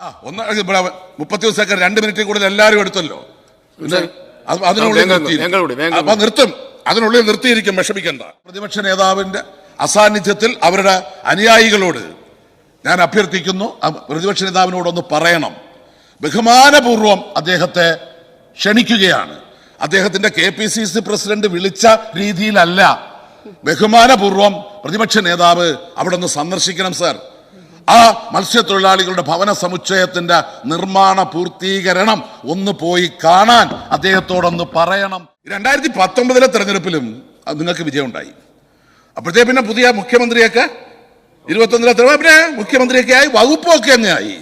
ആ ഒന്ന് മുപ്പത്തി ദിവസമൊക്കെ രണ്ട് മിനിറ്റ് കൂടുതൽ എല്ലാവരും എടുത്തല്ലോ. അതിനുള്ളിൽ അപ്പൊ നിർത്തും. അതിനുള്ളിൽ നിർത്തിയിരിക്കും വിഷമിക്കേണ്ട. പ്രതിപക്ഷ നേതാവിന്റെ അസാന്നിധ്യത്തിൽ അവരുടെ അനുയായികളോട് ഞാൻ അഭ്യർത്ഥിക്കുന്നു പ്രതിപക്ഷ നേതാവിനോടൊന്ന് പറയണം. ബഹുമാനപൂർവം അദ്ദേഹത്തെ ക്ഷണിക്കുകയാണ്. അദ്ദേഹത്തിന്റെ K P C C president വിളിച്ച രീതിയിലല്ല. ബഹുമാനപൂർവം പ്രതിപക്ഷ നേതാവ് അവിടെ ഒന്ന് സന്ദർശിക്കണം സാർ. ആ മത്സ്യത്തൊഴിലാളികളുടെ ഭവന സമുച്ചയത്തിന്റെ നിർമ്മാണ പൂർത്തീകരണം ഒന്ന് പോയി കാണാൻ അദ്ദേഹത്തോടൊന്ന് പറയണം. രണ്ടായിരത്തി പത്തൊമ്പതിലെ തെരഞ്ഞെടുപ്പിലും നിങ്ങൾക്ക് വിജയം ഉണ്ടായി അപ്പോഴത്തേ പിന്നെ പുതിയ മുഖ്യമന്ത്രിയൊക്കെ ഇരുപത്തൊന്നിലെ തെരഞ്ഞെടുപ്പ് പിന്നെ മുഖ്യമന്ത്രിയൊക്കെ ആയി വകുപ്പൊക്കെ അങ്ങ് ആയി.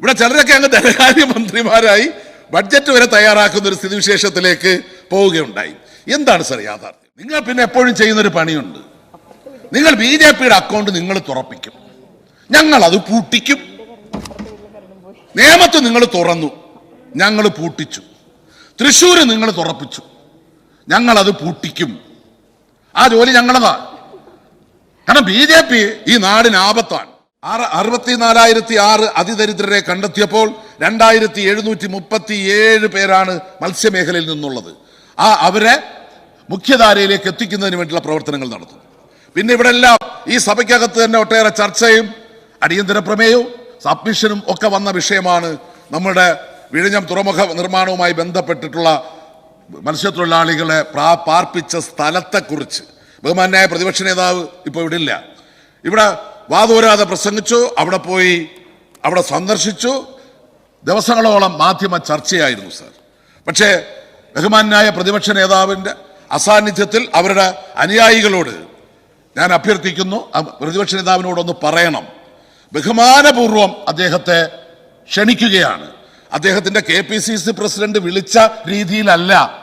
ഇവിടെ ചിലരൊക്കെ അങ്ങ് ധനകാര്യ മന്ത്രിമാരായി ബഡ്ജറ്റ് വരെ തയ്യാറാക്കുന്ന ഒരു സ്ഥിതിവിശേഷത്തിലേക്ക് പോവുകയുണ്ടായി. എന്താണ് സാർ യാഥാർത്ഥ്യം? നിങ്ങൾ പിന്നെ എപ്പോഴും ചെയ്യുന്നൊരു പണിയുണ്ട്. നിങ്ങൾ ബി ജെ പിയുടെ അക്കൗണ്ട് നിങ്ങൾ തുറപ്പിക്കും. ഞങ്ങൾ അത് പൂട്ടിക്കും. നേമത്ത് നിങ്ങൾ തുറന്നു. ഞങ്ങൾ പൂട്ടിച്ചു. തൃശ്ശൂര് നിങ്ങൾ തുറപ്പിച്ചു. അത് പൂട്ടിക്കും. ആ ജോലി ഞങ്ങളതാ. കാരണം ബി ജെ പി ഈ നാടിന് ആപത്താണ്. ആറ് അറുപത്തിനാലായിരത്തി ആറ് അതിദരിദ്രരെ കണ്ടെത്തിയപ്പോൾ രണ്ടായിരത്തി എഴുന്നൂറ്റി മുപ്പത്തി ഏഴ് പേരാണ് മത്സ്യമേഖലയിൽ നിന്നുള്ളത്. ആ അവരെ മുഖ്യധാരയിലേക്ക് എത്തിക്കുന്നതിന് വേണ്ടിയുള്ള പ്രവർത്തനങ്ങൾ നടത്തും പിന്നെ ഇവിടെ എല്ലാം ഈ സഭയ്ക്കകത്ത് തന്നെ ഒട്ടേറെ ചർച്ചയും അടിയന്തര പ്രമേയവും സബ്മിഷനും ഒക്കെ വന്ന വിഷയമാണ് നമ്മുടെ വിഴിഞ്ഞം തുറമുഖ നിർമ്മാണവുമായി ബന്ധപ്പെട്ടിട്ടുള്ള മത്സ്യത്തൊഴിലാളികളെ പ്രാ പാർപ്പിച്ച സ്ഥലത്തെക്കുറിച്ച്. ബഹുമാന്യായ പ്രതിപക്ഷ നേതാവ് ഇപ്പോൾ ഇവിടെ ഇല്ല. ഇവിടെ വാതോരാതെ പ്രസംഗിച്ചു അവിടെ പോയി അവിടെ സന്ദർശിച്ചു. ദിവസങ്ങളോളം മാധ്യമ ചർച്ചയായിരുന്നു സാർ. പക്ഷേ ബഹുമാന്യായ പ്രതിപക്ഷ നേതാവിന്റെ അസാന്നിധ്യത്തിൽ അവരുടെ അനുയായികളോട് ഞാൻ അഭ്യർത്ഥിക്കുന്നു പ്രതിപക്ഷ നേതാവിനോടൊന്ന് പറയണം. ബഹുമാനപൂർവം അദ്ദേഹത്തെ ക്ഷണിക്കുകയാണ്. അദ്ദേഹത്തിന്റെ K P C C president വിളിച്ച രീതിയിലല്ല.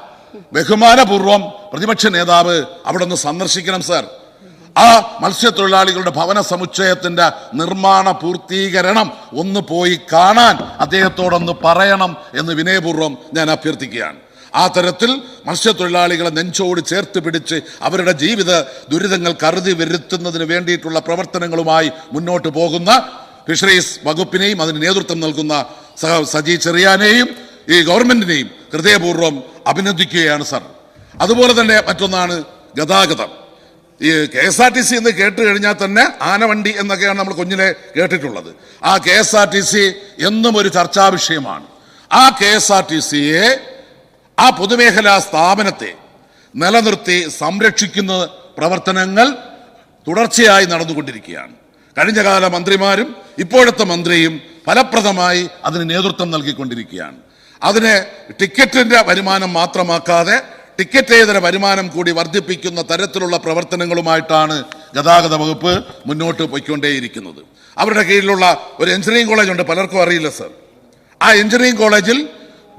ബഹുമാനപൂർവം പ്രതിപക്ഷ നേതാവ് അവിടെ ഒന്ന് സന്ദർശിക്കണം സാർ. ആ മത്സ്യത്തൊഴിലാളികളുടെ ഭവന സമുച്ചയത്തിന്റെ നിർമ്മാണ പൂർത്തീകരണം ഒന്ന് പോയി കാണാൻ അദ്ദേഹത്തോടൊന്ന് പറയണം എന്ന് വിനയപൂർവം ഞാൻ അഭ്യർത്ഥിക്കുകയാണ്. ആ തരത്തിൽ മത്സ്യത്തൊഴിലാളികളെ നെഞ്ചോട് ചേർത്ത് പിടിച്ച് അവരുടെ ജീവിത ദുരിതങ്ങൾ കരുതി വരുത്തുന്നതിന് വേണ്ടിയിട്ടുള്ള പ്രവർത്തനങ്ങളുമായി മുന്നോട്ട് പോകുന്ന ഫിഷറീസ് വകുപ്പിനെയും അതിന് നേതൃത്വം നൽകുന്ന സഹ സജി ചെറിയാനെയും ഈ ഗവൺമെന്റിനെയും ഹൃദയപൂർവം അഭിനന്ദിക്കുകയാണ് സർ. അതുപോലെ തന്നെ മറ്റൊന്നാണ് ഗതാഗതം. ഈ K S R T C എന്ന് കേട്ട് കഴിഞ്ഞാൽ തന്നെ ആനവണ്ടി എന്നൊക്കെയാണ് നമ്മൾ കുഞ്ഞിലെ കേട്ടിട്ടുള്ളത്. ആ K S R T C എന്നും ഒരു ചർച്ചാ വിഷയമാണ്. ആ കെ എസ് ആർ ടി സിയെ ആ പൊതുമേഖലാ സ്ഥാപനത്തെ നിലനിർത്തി സംരക്ഷിക്കുന്ന പ്രവർത്തനങ്ങൾ തുടർച്ചയായി നടന്നുകൊണ്ടിരിക്കുകയാണ്. കഴിഞ്ഞ കാല മന്ത്രിമാരും ഇപ്പോഴത്തെ മന്ത്രിയും ഫലപ്രദമായി അതിന് നേതൃത്വം നൽകിക്കൊണ്ടിരിക്കുകയാണ്. അതിന് ടിക്കറ്റിന്റെ വരുമാനം മാത്രമാക്കാതെ ടിക്കറ്റേതര വരുമാനം കൂടി വർദ്ധിപ്പിക്കുന്ന തരത്തിലുള്ള പ്രവർത്തനങ്ങളുമായിട്ടാണ് ഗതാഗത വകുപ്പ് മുന്നോട്ട് പോയിക്കൊണ്ടേയിരിക്കുന്നത്. അവരുടെ കീഴിലുള്ള ഒരു എഞ്ചിനീയറിംഗ് കോളേജ് ഉണ്ട് പലർക്കും അറിയില്ല സർ. ആ എഞ്ചിനീയറിംഗ് കോളേജിൽ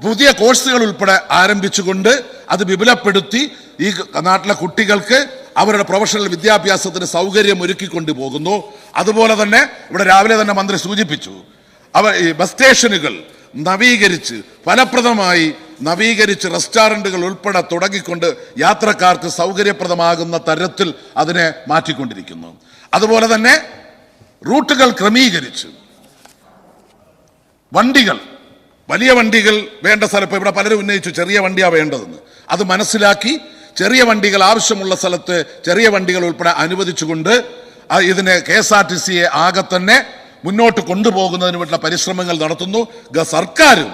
പുതിയ കോഴ്സുകൾ ഉൾപ്പെടെ ആരംഭിച്ചുകൊണ്ട് അത് വിപുലപ്പെടുത്തി ഈ നാട്ടിലെ കുട്ടികൾക്ക് അവരുടെ പ്രൊഫഷണൽ വിദ്യാഭ്യാസത്തിന് സൗകര്യം ഒരുക്കിക്കൊണ്ട് പോകുന്നു. അതുപോലെ തന്നെ ഇവിടെ രാവിലെ തന്നെ മന്ത്രി സൂചിപ്പിച്ചു. അവ ഈ ബസ് സ്റ്റേഷനുകൾ നവീകരിച്ച് ഫലപ്രദമായി നവീകരിച്ച് റെസ്റ്റോറന്റുകൾ ഉൾപ്പെടെ തുടങ്ങിക്കൊണ്ട് യാത്രക്കാർക്ക് സൗകര്യപ്രദമാകുന്ന തരത്തിൽ അതിനെ മാറ്റിക്കൊണ്ടിരിക്കുന്നു. അതുപോലെ തന്നെ റൂട്ടുകൾ ക്രമീകരിച്ച് വണ്ടികൾ വലിയ വണ്ടികൾ വേണ്ട സ്ഥലം ഇപ്പോൾ ഇവിടെ പലരും ഉന്നയിച്ചു ചെറിയ വണ്ടിയാണ് വേണ്ടതെന്ന്. അത് മനസ്സിലാക്കി ചെറിയ വണ്ടികൾ ആവശ്യമുള്ള സ്ഥലത്ത് ചെറിയ വണ്ടികൾ ഉൾപ്പെടെ അനുവദിച്ചുകൊണ്ട് ഇതിനെ കെ എസ് ആർ ടി സിയെ ആകെ തന്നെ മുന്നോട്ട് കൊണ്ടുപോകുന്നതിന് വേണ്ടിയുള്ള പരിശ്രമങ്ങൾ നടത്തുന്നു. സർക്കാരും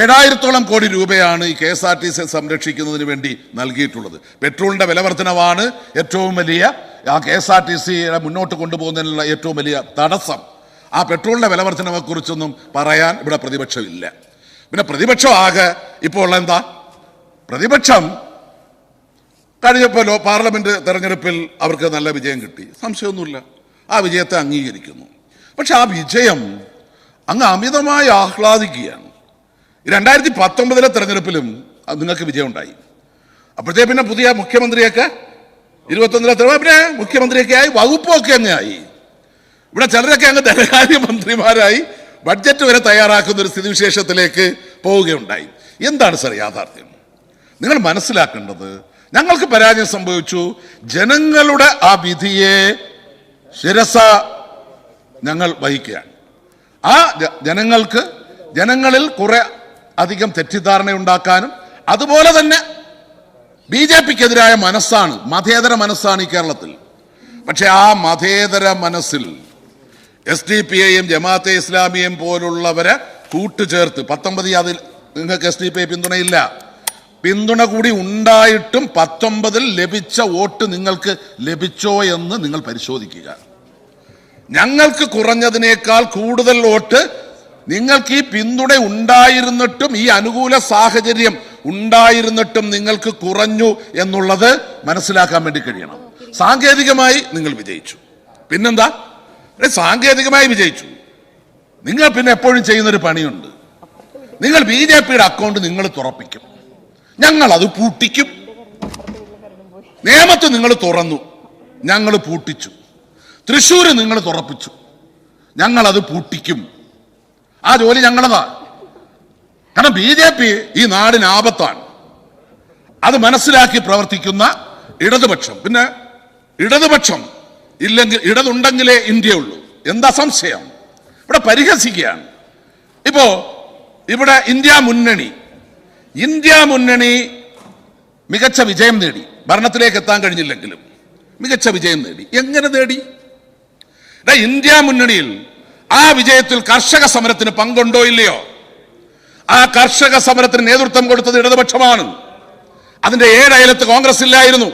ഏഴായിരത്തോളം കോടി രൂപയാണ് ഈ K S R T C സംരക്ഷിക്കുന്നതിന് വേണ്ടി നൽകിയിട്ടുള്ളത്. പെട്രോളിന്റെ വില വർധനവാണ് ഏറ്റവും വലിയ ആ കെ എസ് ആർ ടി സിയെ മുന്നോട്ട് കൊണ്ടുപോകുന്നതിനുള്ള ഏറ്റവും വലിയ തടസ്സം. ആ പെട്രോളിന്റെ വില കുറിച്ചൊന്നും പറയാൻ ഇവിടെ പ്രതിപക്ഷമില്ല. പിന്നെ പ്രതിപക്ഷം ആകെ ഇപ്പോൾ ഉള്ള എന്താ? പ്രതിപക്ഷം കഴിഞ്ഞപ്പോൾ ലോ- പാർലമെന്റ് തെരഞ്ഞെടുപ്പിൽ അവർക്ക് നല്ല വിജയം കിട്ടി. സംശയമൊന്നുമില്ല. ആ വിജയത്തെ അംഗീകരിക്കുന്നു. പക്ഷെ ആ വിജയം അങ്ങ് അമിതമായി ആഹ്ലാദിക്കുകയാണ്. രണ്ടായിരത്തി പത്തൊമ്പതിലെ തെരഞ്ഞെടുപ്പിലും നിങ്ങൾക്ക് വിജയം ഉണ്ടായി അപ്പോഴത്തേ പിന്നെ പുതിയ മുഖ്യമന്ത്രിയൊക്കെ ഇരുപത്തൊന്നിലെ പിന്നെ മുഖ്യമന്ത്രിയൊക്കെ ആയി വകുപ്പൊക്കെ അങ്ങ് ആയി. ഇവിടെ ചിലരൊക്കെ അങ്ങ് ധനകാര്യ മന്ത്രിമാരായി ബഡ്ജറ്റ് വരെ തയ്യാറാക്കുന്ന ഒരു സ്ഥിതിവിശേഷത്തിലേക്ക് പോവുകയുണ്ടായി. എന്താണ് സർ യാഥാർത്ഥ്യം? നിങ്ങൾ മനസ്സിലാക്കേണ്ടത് ഞങ്ങൾക്ക് പരാജയം സംഭവിച്ചു. ജനങ്ങളുടെ ആ വിധിയെ ശിരസ ഞങ്ങൾ വഹിക്കുകയാണ്. ആ ജനങ്ങൾക്ക് ജനങ്ങളിൽ കുറെ അധികം തെറ്റിദ്ധാരണ ഉണ്ടാക്കാനും അതുപോലെ തന്നെ ബി ജെ പിക്കെതിരായ മനസ്സാണ് മതേതര മനസ്സാണ് ഈ കേരളത്തിൽ. പക്ഷെ ആ മതേതര മനസ്സിൽ എസ് ഡി പി ഐയും ജമാഅത്തെ ഇസ്ലാമിയും പോലുള്ളവരെ കൂട്ടുചേർത്ത് പത്തൊമ്പത് അതിൽ നിങ്ങൾക്ക് എസ് ഡി പി ഐ പിന്തുണയില്ല. പിന്തുണ കൂടി ഉണ്ടായിട്ടും പത്തൊമ്പതിൽ ലഭിച്ച വോട്ട് നിങ്ങൾക്ക് ലഭിച്ചോ എന്ന് നിങ്ങൾ പരിശോധിക്കുക. ഞങ്ങൾക്ക് കുറഞ്ഞതിനേക്കാൾ കൂടുതൽ വോട്ട് നിങ്ങൾക്ക് ഈ പിന്തുണ ഉണ്ടായിരുന്നിട്ടും ഈ അനുകൂല സാഹചര്യം ഉണ്ടായിരുന്നിട്ടും നിങ്ങൾക്ക് കുറഞ്ഞു എന്നുള്ളത് മനസ്സിലാക്കാൻ വേണ്ടി കഴിയണം. സാങ്കേതികമായി നിങ്ങൾ വിജയിച്ചു. പിന്നെന്താ? സാങ്കേതികമായി വിജയിച്ചു. നിങ്ങൾ പിന്നെ എപ്പോഴും ചെയ്യുന്നൊരു പണിയുണ്ട്. നിങ്ങൾ ബി ജെ പിയുടെ അക്കൗണ്ട് നിങ്ങൾ തുറപ്പിക്കും. ഞങ്ങൾ അത് പൂട്ടിക്കും. നേമത്ത് നിങ്ങൾ തുറന്നു. ഞങ്ങൾ പൂട്ടിച്ചു. തൃശ്ശൂർ നിങ്ങൾ തുറപ്പിച്ചു. ഞങ്ങൾ അത് പൂട്ടിക്കും. ആ ജോലി ഞങ്ങളതാ. കാരണം ബി ജെ പി ഈ നാടിന് ആപത്താണ്. അത് മനസ്സിലാക്കി പ്രവർത്തിക്കുന്ന ഇടതുപക്ഷം. പിന്നെ ഇടതുപക്ഷം ഇല്ലെങ്കിൽ ഇടതുണ്ടെങ്കിലേ ഇന്ത്യയുള്ളൂ എന്താ സംശയം? ഇവിടെ പരിഹസിക്കുകയാണ്. ഇപ്പോ ഇവിടെ ഇന്ത്യ മുന്നണി. ഇന്ത്യ മുന്നണി മികച്ച വിജയം നേടി. ഭരണത്തിലേക്ക് എത്താൻ കഴിഞ്ഞില്ലെങ്കിലും മികച്ച വിജയം നേടി. എങ്ങനെ നേടി? ഇന്ത്യ മുന്നണിയിൽ ആ വിജയത്തിൽ കർഷക സമരത്തിന് പങ്കുണ്ടോ ഇല്ലയോ? ആ കർഷക സമരത്തിന് നേതൃത്വം കൊടുത്തത് ഇടതുപക്ഷമാണ്. അതിന്റെ ഏഴയലത്ത് കോൺഗ്രസ് ഇല്ലായിരുന്നു.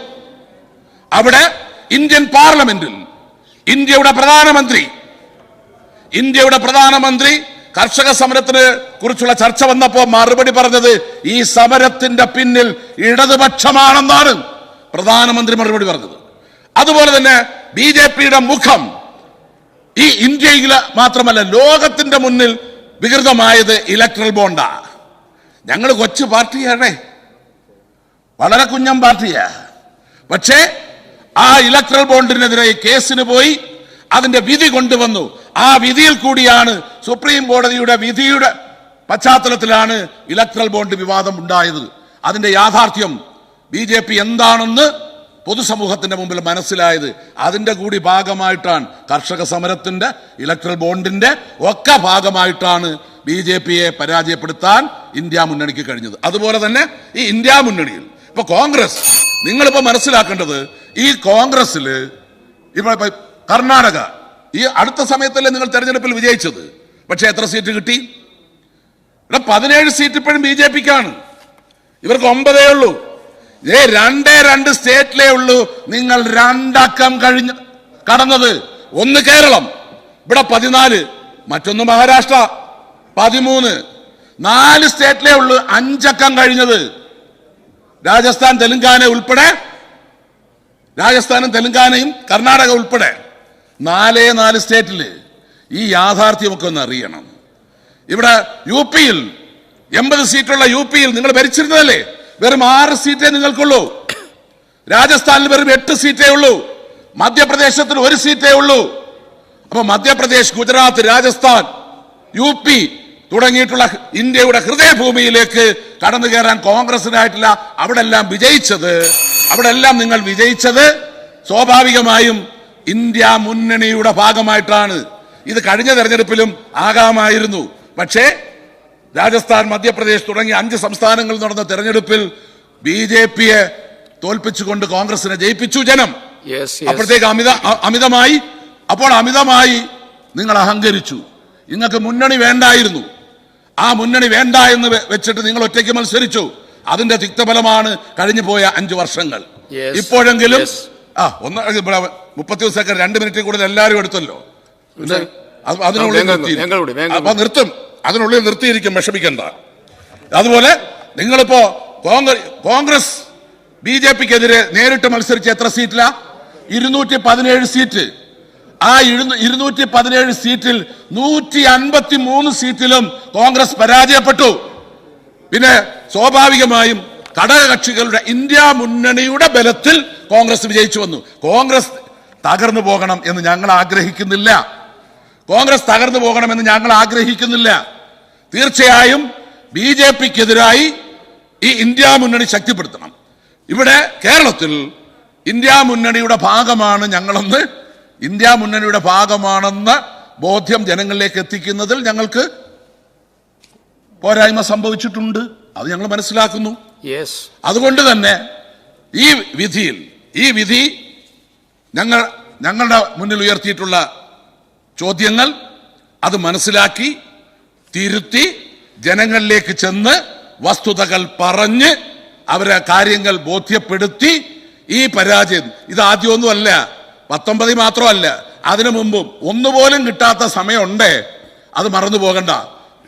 അവിടെ ഇന്ത്യൻ പാർലമെന്റിൽ ഇന്ത്യയുടെ പ്രധാനമന്ത്രി ഇന്ത്യയുടെ പ്രധാനമന്ത്രി കർഷക സമരത്തിന് കുറിച്ചുള്ള ചർച്ച വന്നപ്പോൾ മറുപടി പറഞ്ഞത് ഈ സമരത്തിന്റെ പിന്നിൽ ഇടതുപക്ഷമാണെന്നാണ് പ്രധാനമന്ത്രി മറുപടി പറഞ്ഞത്. അതുപോലെ തന്നെ ബി ജെ പിയുടെ മുഖം ഈ ഇന്ത്യയിൽ മാത്രമല്ല ലോകത്തിന്റെ മുന്നിൽ വികൃതമായത് ഇലക്ട്രൽ ബോണ്ടാ ഞങ്ങൾ കൊച്ചു പാർട്ടിയാണേ. വളരെ കുഞ്ഞം പാർട്ടിയാ. പക്ഷേ ആ ഇലക്ട്രൽ ബോണ്ടിനെതിരെ കേസിന് പോയി അതിന്റെ വിധി കൊണ്ടുവന്നു. ആ വിധിയിൽ കൂടിയാണ് സുപ്രീം കോടതിയുടെ വിധിയുടെ പശ്ചാത്തലത്തിലാണ് ഇലക്ട്രൽ ബോണ്ട് വിവാദം ഉണ്ടായത്. അതിന്റെ യാഥാർത്ഥ്യം ബി ജെ പി എന്താണെന്ന് പൊതുസമൂഹത്തിന്റെ മുമ്പിൽ മനസ്സിലായത്. അതിന്റെ കൂടി ഭാഗമായിട്ടാണ് കർഷക സമരത്തിന്റെ ഇലക്ട്രൽ ബോണ്ടിന്റെ ഒക്കെ ഭാഗമായിട്ടാണ് ബി ജെ പിയെ പരാജയപ്പെടുത്താൻ ഇന്ത്യ മുന്നണിക്ക് കഴിഞ്ഞത്. അതുപോലെ തന്നെ ഈ ഇന്ത്യ മുന്നണിയിൽ ഇപ്പൊ കോൺഗ്രസ്. നിങ്ങളിപ്പോ മനസ്സിലാക്കേണ്ടത് ഈ കോൺഗ്രസ്സിൽ ഇപ്പൊ കർണാടക ഈ അടുത്ത സമയത്തല്ലേ നിങ്ങൾ തെരഞ്ഞെടുപ്പിൽ വിജയിച്ചത്. പക്ഷെ എത്ര സീറ്റ് കിട്ടി? ഇവിടെ പതിനേഴ് സീറ്റ് ഇപ്പോഴും ബി ജെ പിക്കാണ്. ഇവർക്ക് ഒമ്പതേ ഉള്ളൂ. ഏ രണ്ടേ രണ്ട് സ്റ്റേറ്റിലേ ഉള്ളൂ നിങ്ങൾ രണ്ടക്കം കഴിഞ്ഞ കടന്നത്. ഒന്ന് കേരളം ഇവിടെ പതിനാല്. മറ്റൊന്ന് മഹാരാഷ്ട്ര പതിമൂന്ന്. നാല് സ്റ്റേറ്റിലേ ഉള്ളൂ അഞ്ചക്കം കഴിഞ്ഞത്. രാജസ്ഥാൻ തെലുങ്കാന ഉൾപ്പെടെ രാജസ്ഥാനും തെലുങ്കാനയും കർണാടക ഉൾപ്പെടെ നാലേ നാല് സ്റ്റേറ്റിൽ ഈ യാഥാർത്ഥ്യമൊക്കെ ഒന്ന് അറിയണം. ഇവിടെ യു പിയിൽ എൺപത് സീറ്റുള്ള യു പിയിൽ നിങ്ങൾ ഭരിച്ചിരുന്നതല്ലേ? വെറും ആറ് സീറ്റേ നിങ്ങൾക്കുള്ളൂ. രാജസ്ഥാനിൽ വെറും എട്ട് സീറ്റേ ഉള്ളൂ. മധ്യപ്രദേശത്തിന് ഒരു സീറ്റേ ഉള്ളൂ. അപ്പൊ മധ്യപ്രദേശ് ഗുജറാത്ത് രാജസ്ഥാൻ യു പി തുടങ്ങിയിട്ടുള്ള ഇന്ത്യയുടെ ഹൃദയഭൂമിയിലേക്ക് കടന്നു കയറാൻ കോൺഗ്രസിനായിട്ടില്ല. അവിടെ എല്ലാം വിജയിച്ചത്. അവിടെ എല്ലാം നിങ്ങൾ വിജയിച്ചത് സ്വാഭാവികമായും ഇന്ത്യ മുന്നണിയുടെ ഭാഗമായിട്ടാണ്. ഇത് കഴിഞ്ഞ തെരഞ്ഞെടുപ്പിലും ആകാമായിരുന്നു. പക്ഷേ രാജസ്ഥാൻ മധ്യപ്രദേശ് തുടങ്ങിയ അഞ്ച് സംസ്ഥാനങ്ങളിൽ നടന്ന തെരഞ്ഞെടുപ്പിൽ ബി ജെ പിയെ തോൽപ്പിച്ചുകൊണ്ട് കോൺഗ്രസിനെ ജയിപ്പിച്ചു ജനം. അപ്പോഴത്തേക്ക് അമിത അമിതമായി അപ്പോൾ അമിതമായി നിങ്ങൾ അഹങ്കരിച്ചു. നിങ്ങൾക്ക് മുന്നണി വേണ്ടായിരുന്നു. ആ മുന്നണി വേണ്ട എന്ന് വെച്ചിട്ട് നിങ്ങൾ ഒറ്റയ്ക്ക് മത്സരിച്ചു. അതിന്റെ തിക്തഫലമാണ് കഴിഞ്ഞു പോയ അഞ്ചു വർഷങ്ങൾ. ഇപ്പോഴെങ്കിലും. ആ ഒന്ന് മുപ്പത്തി ദിവസമൊക്കെ രണ്ട് മിനിറ്റ് കൂടുതൽ എല്ലാവരും എടുത്തല്ലോ. അതിനുള്ളിൽ അപ്പൊ നിർത്തും. അതിനുള്ളിൽ നിർത്തിയിരിക്കും വിഷമിക്കണ്ട. അതുപോലെ നിങ്ങളിപ്പോ കോൺഗ്രസ് കോൺഗ്രസ് ബി ജെ പിക്കെതിരെ നേരിട്ട് മത്സരിച്ച് എത്ര സീറ്റിലാ ഇരുന്നൂറ്റി പതിനേഴ് സീറ്റ് ആ ഇരുന്നു- ഇരുന്നൂറ്റി പതിനേഴ് സീറ്റിൽ നൂറ്റി അൻപത്തി മൂന്ന് സീറ്റിലും കോൺഗ്രസ് പരാജയപ്പെട്ടു. പിന്നെ സ്വാഭാവികമായും ഘടകകക്ഷികളുടെ ഇന്ത്യ മുന്നണിയുടെ ബലത്തിൽ കോൺഗ്രസ് വിജയിച്ചു വന്നു. കോൺഗ്രസ് തകർന്നു പോകണം എന്ന് ഞങ്ങൾ ആഗ്രഹിക്കുന്നില്ല. കോൺഗ്രസ് തകർന്നു പോകണമെന്ന് ഞങ്ങൾ ആഗ്രഹിക്കുന്നില്ല. തീർച്ചയായും ബി ജെ പിക്കെതിരായി ഈ ഇന്ത്യ മുന്നണി ശക്തിപ്പെടുത്തണം. ഇവിടെ കേരളത്തിൽ ഇന്ത്യ മുന്നണിയുടെ ഭാഗമാണ് ഞങ്ങളെന്ന് ഇന്ത്യ മുന്നണിയുടെ ഭാഗമാണെന്ന ബോധ്യം ജനങ്ങളിലേക്ക് എത്തിക്കുന്നതിൽ ഞങ്ങൾക്ക് പോരായ്മ സംഭവിച്ചിട്ടുണ്ട്. അത് ഞങ്ങൾ മനസ്സിലാക്കുന്നു. യെസ് അതുകൊണ്ട് തന്നെ ഈ വിധിയിൽ ഈ വിധി ഞങ്ങൾ ഞങ്ങളുടെ മുന്നിൽ ഉയർത്തിയിട്ടുള്ള ചോദ്യങ്ങൾ അത് മനസ്സിലാക്കി തിരുത്തി ജനങ്ങളിലേക്ക് ചെന്ന് വസ്തുതകൾ പറഞ്ഞ് അവരെ കാര്യങ്ങൾ ബോധ്യപ്പെടുത്തി ഈ പരാജയം ഇത് ആദ്യമൊന്നുമല്ല പത്തൊമ്പതിൽ മാത്രമല്ല അതിനു മുമ്പും ഒന്നുപോലും കിട്ടാത്ത സമയമുണ്ടേ. അത് മറന്നു പോകണ്ട.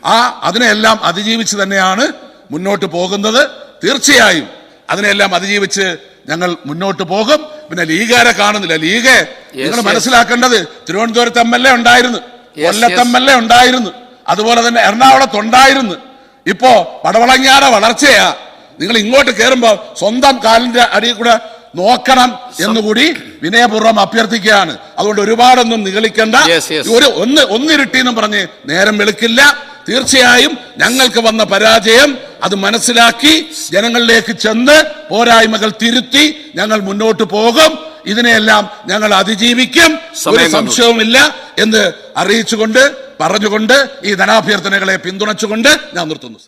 ആ അതിനെല്ലാം അതിജീവിച്ച് തന്നെയാണ് മുന്നോട്ട് പോകുന്നത്. തീർച്ചയായും അതിനെല്ലാം അതിജീവിച്ച് ഞങ്ങൾ മുന്നോട്ട് പോകും. പിന്നെ ലീഗാരെ കാണുന്നില്ല. ലീഗ് നിങ്ങൾ. മനസ്സിലാക്കേണ്ടത് തിരുവനന്തപുരത്ത് എം എൽ എ ഉണ്ടായിരുന്നു. കൊല്ലത്ത്. എം എൽ എ ഉണ്ടായിരുന്നു. അതുപോലെ തന്നെ എറണാകുളത്ത് ഉണ്ടായിരുന്നു. ഇപ്പോ പടവളങ്ങാടെ വളർച്ചയാ. നിങ്ങൾ ഇങ്ങോട്ട് കയറുമ്പോ സ്വന്തം കാലിന്റെ അടിയിൽ കൂടെ നോക്കണം എന്നുകൂടി വിനയപൂർവം അഭ്യർത്ഥിക്കുകയാണ്. അതുകൊണ്ട് ഒരുപാടൊന്നും നിഗളിക്കണ്ട. Yes. ഒരു ഒന്ന് ഒന്നിരുട്ടി എന്നും പറഞ്ഞ് നേരം വെളുക്കില്ല. തീർച്ചയായും ഞങ്ങൾക്ക് വന്ന പരാജയം അത് മനസ്സിലാക്കി ജനങ്ങളിലേക്ക് ചെന്ന് പോരായ്മകൾ തിരുത്തി ഞങ്ങൾ മുന്നോട്ട് പോകും. ഇതിനെയെല്ലാം ഞങ്ങൾ അതിജീവിക്കും. ഒരു. സംശയവുമില്ല എന്ന് അറിയിച്ചുകൊണ്ട് പറഞ്ഞുകൊണ്ട് ഈ ധനാഭ്യർത്ഥനകളെ പിന്തുണച്ചുകൊണ്ട് ഞാൻ നിർത്തുന്നു